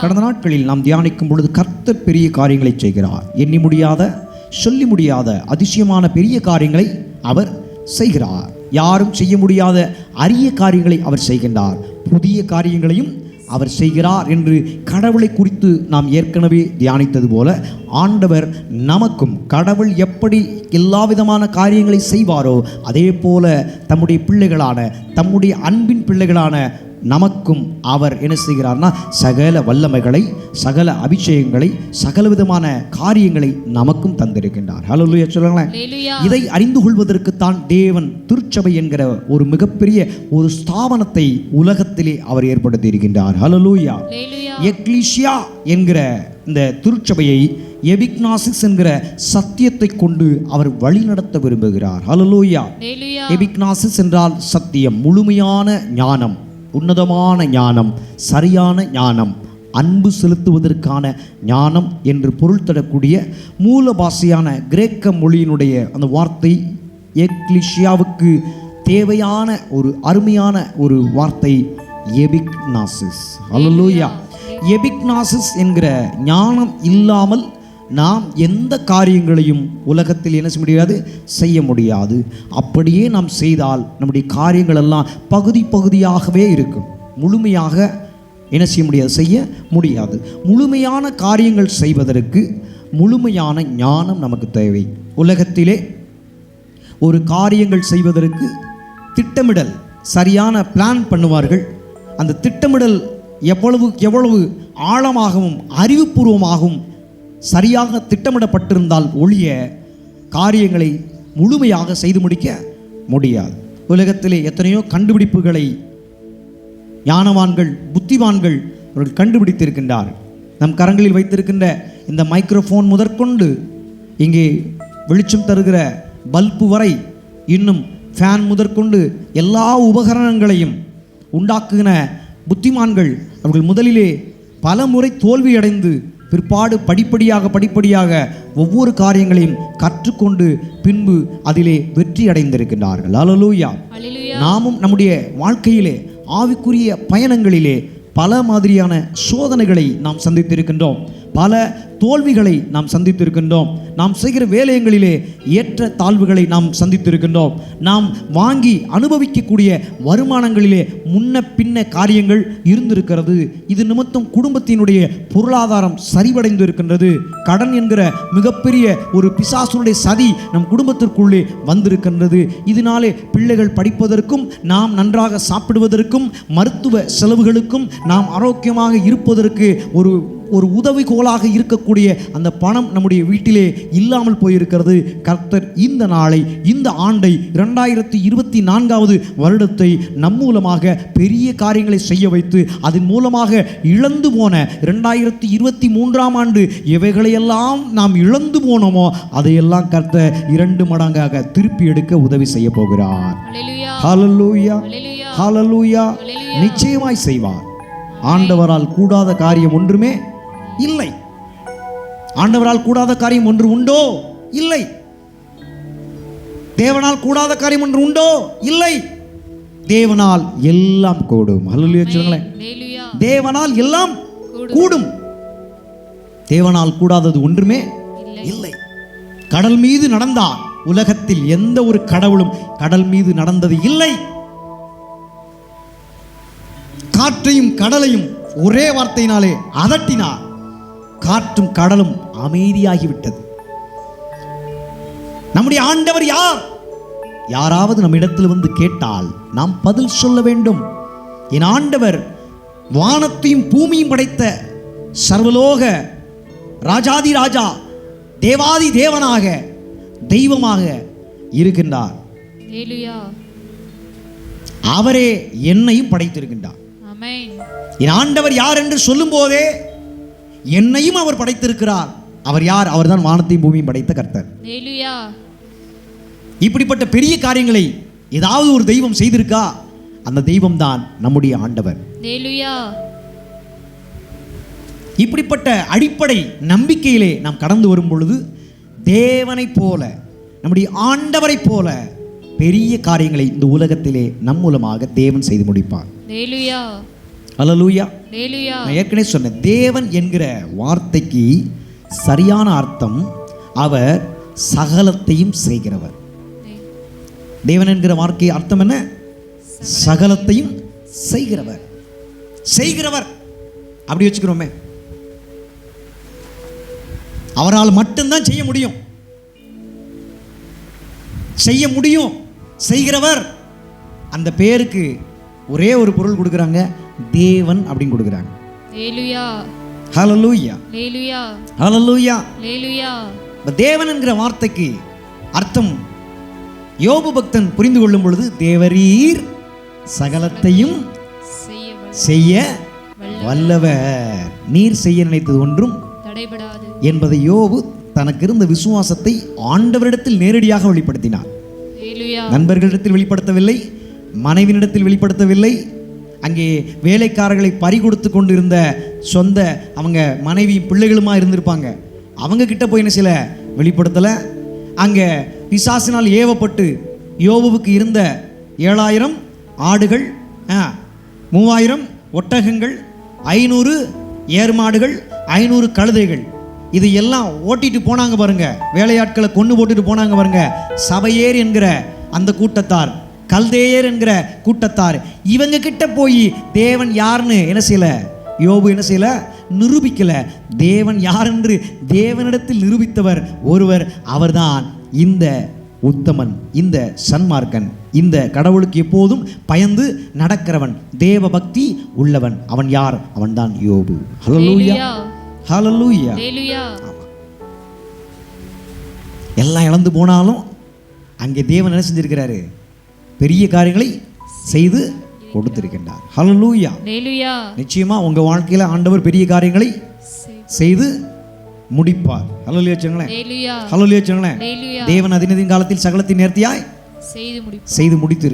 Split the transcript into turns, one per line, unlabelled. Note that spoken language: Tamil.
கடந்த நாட்களில் நாம் தியானிக்கும் பொழுது கர்த்தர் பெரிய காரியங்களை செய்கிறார். எண்ணி முடியாத சொல்லி முடியாத அதிசயமான பெரிய காரியங்களை அவர் செய்கிறார். யாரும் செய்ய முடியாத அரிய காரியங்களை அவர் செய்கின்றார். புதிய காரியங்களையும் அவர் செய்கிறார் என்று கடவுளை குறித்து நாம் ஏற்கனவே தியானித்தது போல ஆண்டவர் நமக்கும் கடவுள் எப்படி எல்லா விதமான காரியங்களை செய்வாரோ அதே போல தம்முடைய பிள்ளைகளான தம்முடைய அன்பின் பிள்ளைகளான நமக்கும் அவர் என்ன செய்கிறார்னா சகல வல்லமைகளை சகல அபிஷேகங்களை சகல விதமான காரியங்களை நமக்கும் தந்திருக்கின்றார். ஹalleluya சொல்லுங்களேன்.
Hallelujah.
இதை அறிந்து கொள்வதற்குத்தான் தேவன் திருச்சபை என்கிற ஒரு மிகப்பெரிய ஒரு ஸ்தாபனத்தை உலகத்திலே அவர் ஏற்படுத்தி இருக்கின்றார் ஹalleluya.
Hallelujah.
எக்லீஷியா என்கிற இந்த திருச்சபையை எபிக்னாசிஸ் என்கிற சத்தியத்தை கொண்டு அவர் வழிநடத்த விரும்புகிறார்.
Hallelujah.
எபிக்னாசிஸ் என்றால் சத்தியம் முழுமையான ஞானம். உன்னதமான ஞானம் சரியான ஞானம் அன்பு செலுத்துவதற்கான ஞானம் என்று பொருள் தரக்கூடிய மூல பாஷையான கிரேக்க மொழியினுடைய அந்த வார்த்தை எக்லிஷியாவுக்கு தேவையான ஒரு அருமையான ஒரு வார்த்தை எபிக்னாசிஸ். அல்லூயா எபிக்னாசிஸ் என்கிற ஞானம் இல்லாமல் நாம் எந்த காரியங்களையும் உலகத்தில் என்ன செய்ய முடியாது? செய்ய முடியாது. அப்படியே நாம் செய்தால் நம்முடைய காரியங்கள் எல்லாம் பகுதி பகுதியாகவே இருக்கும். முழுமையாக என்ன செய்ய முடியாது? செய்ய முடியாது. முழுமையான காரியங்கள் செய்வதற்கு முழுமையான ஞானம் நமக்கு தேவை. உலகத்திலே ஒரு காரியங்கள் செய்வதற்கு திட்டமிடல் சரியான பிளான் பண்ணுவார்கள். அந்த திட்டமிடல் எவ்வளவு எவ்வளவு ஆழமாகவும் அறிவுபூர்வமாகவும் சரியாக திட்டமிடப்பட்டிருந்தால் ஒழிய காரியங்களை முழுமையாக செய்து முடிக்க முடியாது. உலகத்திலே எத்தனையோ கண்டுபிடிப்புகளை ஞானவான்கள் புத்திவான்கள் அவர்கள் கண்டுபிடித்திருக்கின்றார் நம் கரங்களில் வைத்திருக்கின்ற இந்த மைக்ரோஃபோன் முதற்கொண்டு இங்கே வெளிச்சம் தருகிற பல்பு வரை இன்னும் ஃபேன் முதற்கொண்டு எல்லா உபகரணங்களையும் உண்டாக்குகிற புத்திமான்கள் அவர்கள் முதலிலே பல முறை தோல்வியடைந்து பிற்பாடு படிப்படியாக படிப்படியாக ஒவ்வொரு காரியங்களையும் கற்றுக்கொண்டு பின்பு அதிலே வெற்றி அடைந்திருக்கின்றார்கள். அலலூயா. நாமும் நம்முடைய வாழ்க்கையிலே ஆவிக்குரிய பயணங்களிலே பல மாதிரியான சோதனைகளை நாம் சந்தித்திருக்கின்றோம். பல தோல்விகளை நாம் சந்தித்திருக்கின்றோம். நாம் செய்கிற வேலையங்களிலே ஏற்ற தாழ்வுகளை நாம் சந்தித்திருக்கின்றோம். நாம் வாங்கி அனுபவிக்கக்கூடிய வருமானங்களிலே முன்ன பின்ன காரியங்கள் இருந்திருக்கிறது. இது நிமித்தம் குடும்பத்தினுடைய பொருளாதாரம் சரிவடைந்து இருக்கின்றது கடன் என்கிற மிகப்பெரிய ஒரு பிசாசுடைய சதி நம் குடும்பத்திற்குள்ளே வந்திருக்கின்றது. இதனாலே பிள்ளைகள் படிப்பதற்கும் நாம் நன்றாக சாப்பிடுவதற்கும் மருத்துவ செலவுகளுக்கும் நாம் ஆரோக்கியமாக இருப்பதற்கு ஒரு ஒரு உதவிகோலாக இருக்கக்கூடிய அந்த பணம் நம்முடைய வீட்டிலே இல்லாமல் போயிருக்கிறது. கர்த்தர் இந்த நாளை இந்த ஆண்டை இரண்டாயிரத்தி இருபத்தி நான்காவது வருடத்தை நம் மூலமாக பெரிய காரியங்களை செய்ய வைத்து அதன் மூலமாக இழந்து போன இரண்டாயிரத்தி இருபத்தி மூன்றாம் ஆண்டு எவைகளையெல்லாம் நாம் இழந்து போனோமோ அதையெல்லாம் கர்த்தர் இரண்டு மடங்காக திருப்பி எடுக்க உதவி செய்ய போகிறார்.
Hallelujah.
ஹalleluya நிச்சயமாய் செய்வார். ஆண்டவரால் கூடாத காரியம் ஒன்றுமே இல்லை. ஆண்டவரால் கூடாத காரியம் ஒன்று உண்டோ? இல்லை. தேவனால் கூடாத காரியம் ஒன்று உண்டோ? இல்லை. தேவனால் எல்லாம் கூடும். சொல்லுங்களேன். தேவனால் எல்லாம் கூடும். தேவனால் கூடாதது ஒன்றுமே இல்லை. கடல் மீது நடந்தார் உலகத்தில் எந்த ஒரு கடவுளும் கடல் மீது நடந்தது இல்லை. காற்றையும் கடலையும் ஒரே வார்த்தையினாலே அதட்டினார். காற்றும் கடலும் அமைதியாகிவிட்டது. நம்முடைய ஆண்டவர் யார்? யாராவது நம்மிடத்தில் வந்து கேட்டால் நாம் பதில் சொல்ல வேண்டும். என் ஆண்டவர் வானத்தையும் பூமியும் படைத்த சர்வலோக ராஜாதி ராஜா தேவாதி தேவனாக தெய்வமாக இருக்கின்றார். அவரே என்னையும் படைத்திருக்கின்றார். என் ஆண்டவர் யார் என்று சொல்லும்போதே என்னையும் அவர் படைத்திருக்கிறார். அவர் யார்? அவர்தான் வானத்தையும் பூமியும் படைத்த கர்த்தர். இப்படிப்பட்ட பெரிய காரியங்களை ஏதாவது ஒரு தெய்வம் செய்திருக்கா? அந்த தெய்வம் தான் நம்முடைய ஆண்டவர். இப்படிப்பட்ட அடிப்படை நம்பிக்கையிலே நாம் கடந்து வரும் பொழுது தேவனைப் போல நம்முடைய ஆண்டவரைப் போல பெரிய காரியங்களை இந்த உலகத்திலே நம் மூலமாக தேவன் செய்து முடிப்பார்.
ஹalleluya
நான் ஏற்கனவே சொன்னேன் தேவன் என்கிற வார்த்தைக்கு சரியான அர்த்தம் அவர் சகலத்தையும் செய்கிறவர். தேவன் என்கிற வார்த்தை அர்த்தம் என்ன? சகலத்தையும் செய்கிறவர். செய்கிறவர். அப்படி வச்சுக்கிறோமே. அவரால் மட்டும்தான் செய்ய முடியும். செய்ய முடியும். செய்கிறவர். அந்த பேருக்கு ஒரே ஒரு பொருள் கொடுக்குறாங்க. தேவன் அப்படின்னு கொடுக்குறாங்க. தேவன் என்கிற வார்த்தைக்கு அர்த்தம் யோபு பக்தன் புரிந்து கொள்ளும் பொழுது தேவரீர் சகலத்தையும்
செய்ய வல்ல-
செய்ய வல்லவர். நீர் செய்ய நினைத்தது ஒன்றும் என்பதை யோபு தனக்கு இருந்த விசுவாசத்தை ஆண்டவரிடத்தில் நேரடியாக வெளிப்படுத்தினார். நண்பர்களிடத்தில் வெளிப்படுத்தவில்லை மனைவியிடத்தில் வெளிப்படுத்தவில்லை அங்கே வேலைக்காரர்களை பறி கொடுத்து கொண்டிருந்த சொந்த அவங்க மனைவி பிள்ளைகளுமா இருந்திருப்பாங்க. அவங்க கிட்ட போய் என்ன சில வெளிப்படுத்தலை. அங்கே பிசாசினால் ஏவப்பட்டு யோபுவுக்கு இருந்த ஏழாயிரம் ஆடுகள் மூவாயிரம் ஒட்டகங்கள் ஐநூறு ஏர்மாடுகள் ஐநூறு கழுதைகள். இது எல்லாம் ஓட்டிட்டு போனாங்க பாருங்க. வேலையாட்களை கொண்டு போட்டுட்டு போனாங்க பாருங்க. சபையேர் என்கிற அந்த கூட்டத்தார். கல்தேயர் என்கிற கூட்டத்தார். இவங்க கிட்ட போய் தேவன் யாருன்னு என்ன செய்யல? யோபு என்ன செய்யல? நிரூபிக்கல. தேவன் யார் என்று தேவனிடத்தில் நிரூபித்தவர் ஒருவர் அவர்தான். இந்த உத்தமன் இந்த சன்மார்க்கன் இந்த கடவுளுக்கு எப்போதும் பயந்து நடக்கிறவன் தேவ பக்தி உள்ளவன். அவன் யார்? அவன்தான் யோபு. ஹalleluya
ஹalleluya
எல்லாம் இழந்து போனாலும் அங்கே தேவன் என்ன செஞ்சிருக்கிறாரு? பெரிய காரியங்களை செய்து கொடுத்திருக்கின்றார். ஹalleluya நிச்சயமா உங்க வாழ்க்கையில ஆண்டவர் பெரிய காரியங்களை
செய்-
செய்து முடிப்பார். ஹalleluya சொல்லுங்களேன்
ஹalleluya
தேவன் அதினதின் காலத்தில் சகலத்தின் நேர்த்தியாய் செய்து முடித்து